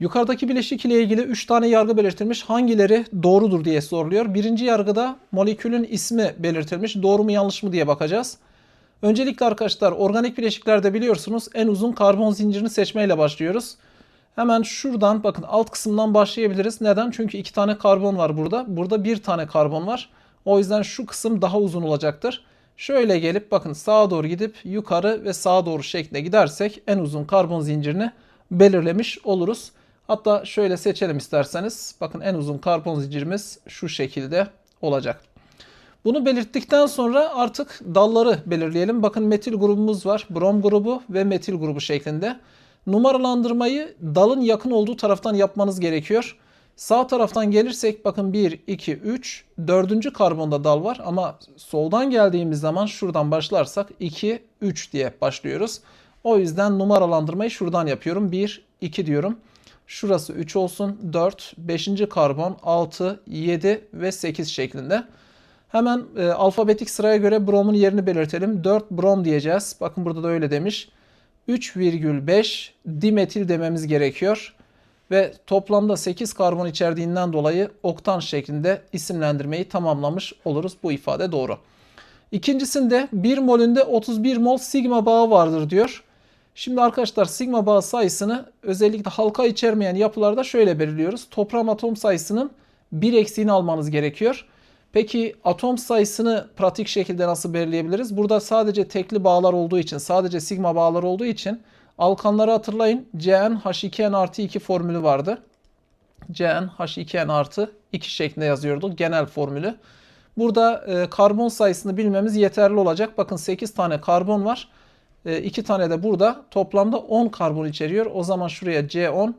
Yukarıdaki bileşik ile ilgili 3 tane yargı belirtilmiş. Hangileri doğrudur diye soruluyor. Birinci yargıda molekülün ismi belirtilmiş. Doğru mu yanlış mı diye bakacağız. Öncelikle arkadaşlar organik bileşiklerde biliyorsunuz en uzun karbon zincirini seçmeyle başlıyoruz. Hemen şuradan bakın alt kısımdan başlayabiliriz. Neden? Çünkü iki tane karbon var burada. Burada bir tane karbon var. O yüzden şu kısım daha uzun olacaktır. Şöyle gelip bakın sağa doğru gidip yukarı ve sağa doğru şeklinde gidersek en uzun karbon zincirini belirlemiş oluruz. Hatta şöyle seçelim isterseniz. Bakın en uzun karbon zincirimiz şu şekilde olacak. Bunu belirttikten sonra artık dalları belirleyelim. Bakın metil grubumuz var. Brom grubu ve metil grubu şeklinde. Numaralandırmayı dalın yakın olduğu taraftan yapmanız gerekiyor. Sağ taraftan gelirsek bakın 1, 2, 3, 4. karbonda dal var ama soldan geldiğimiz zaman şuradan başlarsak 2, 3 diye başlıyoruz. O yüzden numaralandırmayı şuradan yapıyorum. 1, 2 diyorum. Şurası 3 olsun. 4, 5. karbon, 6, 7 ve 8 şeklinde. Hemen e, alfabetik sıraya göre bromun yerini belirtelim. 4 brom diyeceğiz. Bakın burada da öyle demiş. 3,5 dimetil dememiz gerekiyor. Ve toplamda 8 karbon içerdiğinden dolayı oktan şeklinde isimlendirmeyi tamamlamış oluruz. Bu ifade doğru. İkincisinde 1 molünde 31 mol sigma bağı vardır diyor. Şimdi arkadaşlar sigma bağı sayısını özellikle halka içermeyen yapılarda şöyle belirliyoruz. Toplam atom sayısının 1 eksiğini almanız gerekiyor. Peki atom sayısını pratik şekilde nasıl belirleyebiliriz? Burada sadece tekli bağlar olduğu için, sadece sigma bağlar olduğu için alkanları hatırlayın. CnH2n artı 2 formülü vardı. CnH2n artı 2 şeklinde yazıyorduk genel formülü. Burada e, karbon sayısını bilmemiz yeterli olacak. Bakın 8 tane karbon var. 2 tane de burada. Toplamda 10 karbon içeriyor. O zaman şuraya C10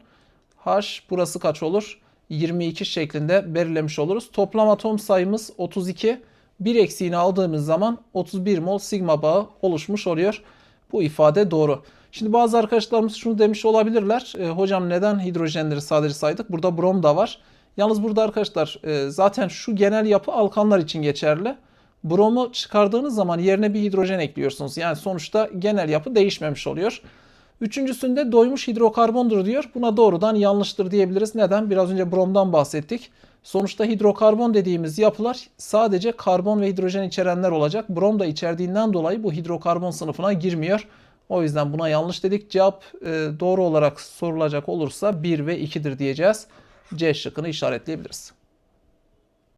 H burası kaç olur? 22 şeklinde belirlemiş oluruz. Toplam atom sayımız 32. Bir eksiğini aldığımız zaman 31 mol sigma bağı oluşmuş oluyor. Bu ifade doğru. Şimdi bazı arkadaşlarımız şunu demiş olabilirler. E, hocam neden hidrojenleri sadece saydık? Burada brom da var. Yalnız burada arkadaşlar e, zaten şu genel yapı alkanlar için geçerli. Bromu çıkardığınız zaman yerine bir hidrojen ekliyorsunuz. Yani sonuçta genel yapı değişmemiş oluyor. Üçüncüsünde doymuş hidrokarbondur diyor. Buna doğrudan yanlıştır diyebiliriz. Neden? Biraz önce bromdan bahsettik. Sonuçta hidrokarbon dediğimiz yapılar sadece karbon ve hidrojen içerenler olacak. Brom da içerdiğinden dolayı bu hidrokarbon sınıfına girmiyor. O yüzden buna yanlış dedik. Cevap e, doğru olarak sorulacak olursa 1 ve 2'dir diyeceğiz. C şıkkını işaretleyebiliriz.